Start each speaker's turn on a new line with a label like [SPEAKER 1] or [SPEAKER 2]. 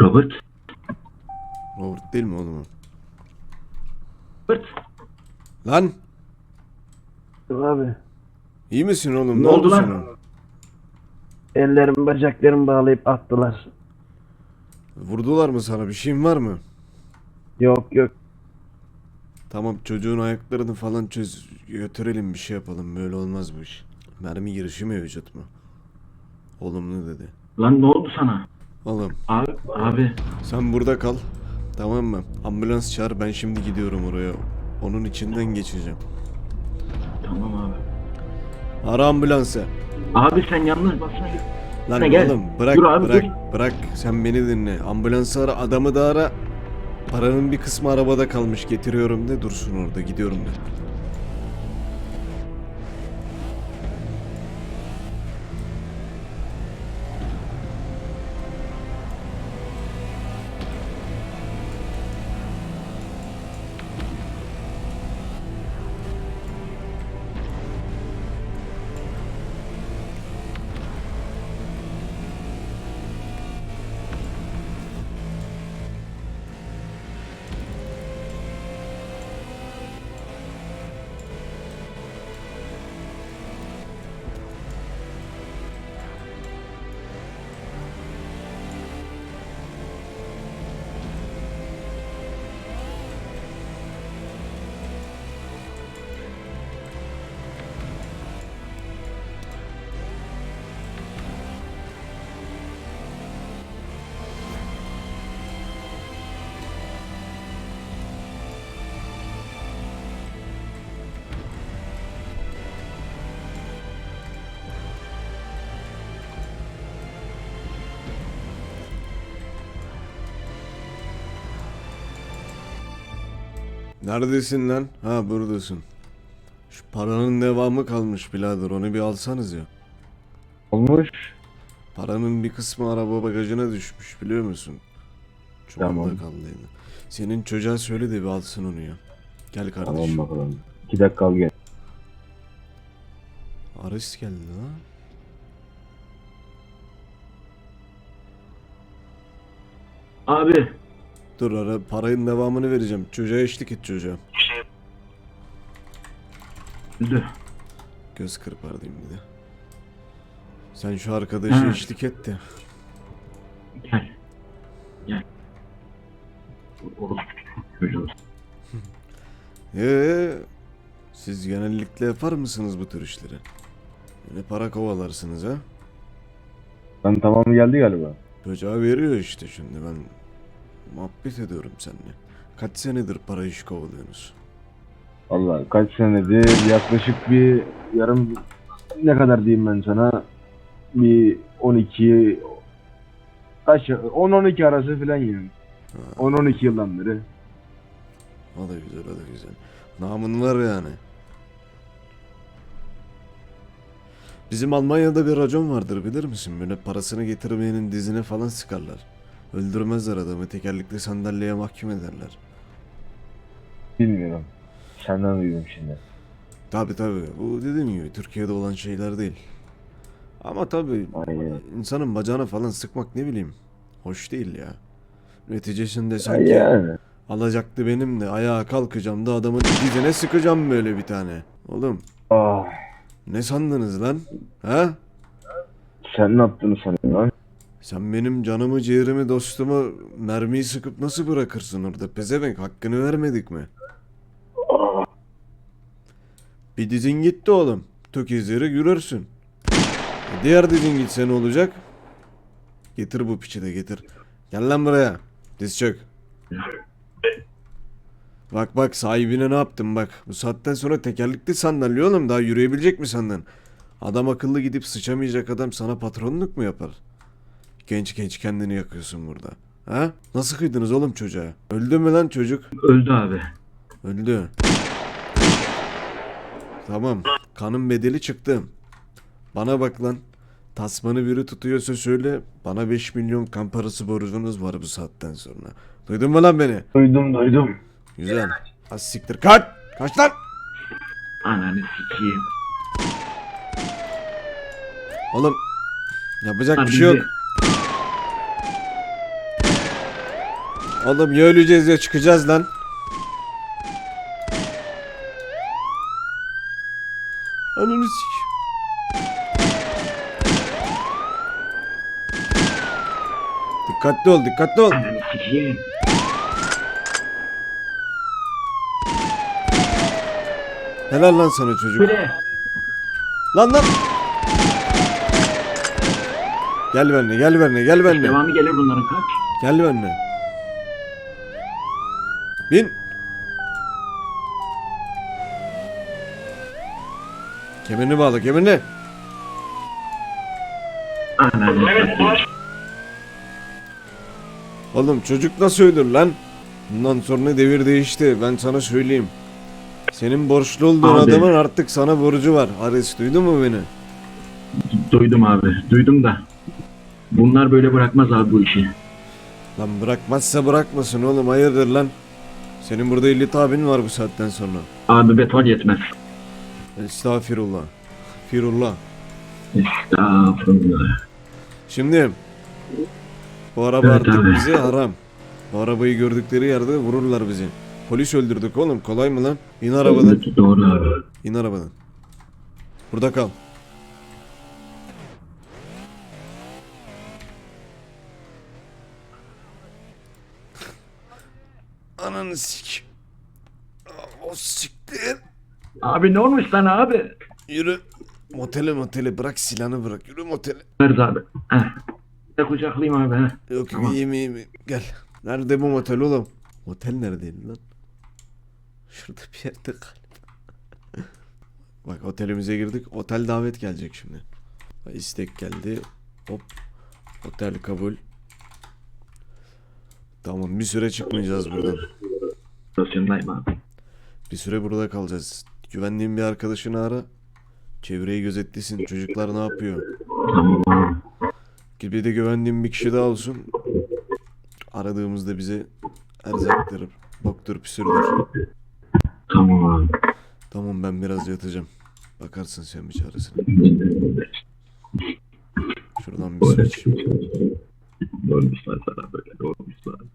[SPEAKER 1] Robert.
[SPEAKER 2] Robert değil mi oğlum o?
[SPEAKER 1] Robert.
[SPEAKER 2] Lan
[SPEAKER 3] Abi
[SPEAKER 2] iyi misin oğlum?
[SPEAKER 1] Ne oldu lan?
[SPEAKER 2] sana?
[SPEAKER 3] ellerimi bacaklarımı bağlayıp attılar.
[SPEAKER 2] Vurdular mı sana? Bir şeyin var mı?
[SPEAKER 3] Yok yok
[SPEAKER 2] Tamam çocuğun ayaklarını falan çöz götürelim bir şey yapalım. Böyle olmaz bu iş. Mermi girişi mi vücut mu? Olumlu dedi.
[SPEAKER 1] Lan ne oldu sana?
[SPEAKER 2] Oğlum
[SPEAKER 1] Abi, abi.
[SPEAKER 2] sen burada kal. Tamam mı? Ambulans çağır ben şimdi gidiyorum oraya. Onun içinden geçeceğim.
[SPEAKER 1] Tamam abi.
[SPEAKER 2] Ara ambulansı.
[SPEAKER 1] Abi sen yalnız basına git.
[SPEAKER 2] Lan
[SPEAKER 1] gel.
[SPEAKER 2] oğlum bırak
[SPEAKER 1] Dur abi,
[SPEAKER 2] bırak bırak sen beni dinle. Ambulansı ara adamı da ara. Paranın bir kısmı arabada kalmış getiriyorum de dursun orada gidiyorum de. Neredesin lan? Ha buradasın. Şu paranın devamı kalmış birader onu bir alsanız ya.
[SPEAKER 3] olmuş.
[SPEAKER 2] Paranın bir kısmı araba bagajına düşmüş biliyor musun? Çuvalda
[SPEAKER 3] Tamam.
[SPEAKER 2] kaldıydı. Senin çocuğa söyle de bir alsın onu ya. Gel kardeşim.
[SPEAKER 3] Tamam bakalım. İki dakika al gel.
[SPEAKER 2] Ares geldi lan.
[SPEAKER 1] Abi.
[SPEAKER 2] Dur ara parayın devamını vereceğim. Çocuğa eşlik et çocuğa.
[SPEAKER 1] Öldü.
[SPEAKER 2] Göz kırpar diyeyim bir de. Sen şu arkadaşı
[SPEAKER 1] Ha.
[SPEAKER 2] eşlik et de.
[SPEAKER 1] Gel. Gel. Çocuğum.
[SPEAKER 2] Ee, siz genellikle yapar mısınız bu tür işleri? Böyle para kovalarsınız ha?
[SPEAKER 3] Ben tamamı geldi galiba.
[SPEAKER 2] Çocuğa veriyor işte şimdi ben muhabbet ediyorum seninle. Kaç senedir para iş kovalıyorsunuz?
[SPEAKER 3] Valla kaç senedir yaklaşık bir yarım ne kadar diyeyim ben sana bir 12 kaç 10-12 arası falan yani. 10-12 yıldan beri.
[SPEAKER 2] O da güzel o da güzel. Namın var yani. Bizim Almanya'da bir racon vardır bilir misin? Böyle parasını getirmeyenin dizine falan sıkarlar. Öldürmezler adamı tekerlekli sandalyeye mahkum ederler.
[SPEAKER 3] Bilmiyorum. Senden duydum şimdi.
[SPEAKER 2] Tabi tabi bu dediğim gibi Türkiye'de olan şeyler değil. Ama tabi insanın bacağına falan sıkmak ne bileyim hoş değil ya. Neticesinde sanki
[SPEAKER 3] Yani.
[SPEAKER 2] alacaktı benim de ayağa kalkacağım da adamın dizine sıkacağım böyle bir tane. Oğlum
[SPEAKER 3] Ah,
[SPEAKER 2] ne sandınız lan? Ha?
[SPEAKER 3] sen ne yaptığını sanıyorsun lan?
[SPEAKER 2] Sen benim canımı, ciğerimi, dostumu mermiyi sıkıp nasıl bırakırsın orada? Pezevenk hakkını vermedik mi? Bir dizin gitti oğlum. Tökezleri yürürsün. E Diğer dizin gitse ne olacak? Getir bu piçi de getir. Gel lan buraya. Diz çök. Bak bak sahibine ne yaptım bak. Bu saatten sonra tekerlekli sandalye oğlum daha yürüyebilecek mi sandın? Adam akıllı gidip sıçamayacak adam sana patronluk mu yapar? Genç genç kendini yakıyorsun burada. Ha? Nasıl kıydınız oğlum çocuğa? Öldü mü lan çocuk?
[SPEAKER 1] Öldü abi.
[SPEAKER 2] Öldü. Tamam. Kanın bedeli çıktı. Bana bak lan. Tasmanı biri tutuyorsa söyle. Bana 5 milyon kan parası borcunuz var bu saatten sonra. Duydun mu lan beni?
[SPEAKER 3] Duydum duydum.
[SPEAKER 2] Güzel. Az siktir. Kaç! Kaç lan!
[SPEAKER 1] Ananı sikeyim.
[SPEAKER 2] Oğlum. Yapacak
[SPEAKER 1] Lan
[SPEAKER 2] bir şey yok. Oğlum ya öleceğiz ya çıkacağız lan. Ananı sik. Dikkatli ol, dikkatli ol. Helal lan sana çocuk. Lan lan. Gel benimle, gel benimle, gel benimle.
[SPEAKER 1] Devamı gelir bunların kaç.
[SPEAKER 2] Gel benimle. Bin. Kemerini bağla, kemerini. Oğlum çocuk nasıl ölür lan? Bundan sonra devir değişti. Ben sana söyleyeyim. Senin borçlu olduğun
[SPEAKER 1] Abi.
[SPEAKER 2] adamın artık sana borcu var. Ares duydun mu beni?
[SPEAKER 1] Duydum abi. Duydum da. Bunlar böyle bırakmaz abi bu işi.
[SPEAKER 2] Lan bırakmazsa bırakmasın oğlum hayırdır lan? Senin burada 50 tabin var bu saatten sonra.
[SPEAKER 1] Abi beton yetmez.
[SPEAKER 2] Estağfirullah. Firullah.
[SPEAKER 1] Estağfurullah.
[SPEAKER 2] Şimdi bu araba
[SPEAKER 1] Evet
[SPEAKER 2] artık
[SPEAKER 1] abi.
[SPEAKER 2] bize haram. Bu arabayı gördükleri yerde vururlar bizi. Polis öldürdük oğlum kolay mı lan? İn arabadan.
[SPEAKER 1] Doğru abi.
[SPEAKER 2] İn arabadan. Burada kal. Ananı sik. O siktir.
[SPEAKER 1] Abi ne olmuş sana abi?
[SPEAKER 2] Yürü. Motele motele bırak silahını bırak. Yürü motele.
[SPEAKER 1] Verz abi. Heh. Bir de kucaklayayım abi. Heh.
[SPEAKER 2] Yok
[SPEAKER 1] Tamam.
[SPEAKER 2] iyiyim iyiyim. Gel. Nerede bu motel oğlum? Motel neredeydi lan? Şurada bir yerde galiba. Bak otelimize girdik. Otel davet gelecek şimdi. İstek geldi. Hop. Otel kabul. Tamam bir süre çıkmayacağız buradan.
[SPEAKER 1] Stasyondayım abi.
[SPEAKER 2] Bir süre burada kalacağız. Güvendiğin bir arkadaşını ara. Çevreyi gözetlesin. Çocuklar ne yapıyor?
[SPEAKER 1] Tamam abi.
[SPEAKER 2] Gibi de güvendiğim bir kişi daha olsun. Aradığımızda bize erzaktır, boktur, püsürdür.
[SPEAKER 1] Tamam abi.
[SPEAKER 2] Tamam ben biraz yatacağım. Bakarsın sen bir çaresine. Şuradan bir Don't understand
[SPEAKER 1] South Africa. I don't understand.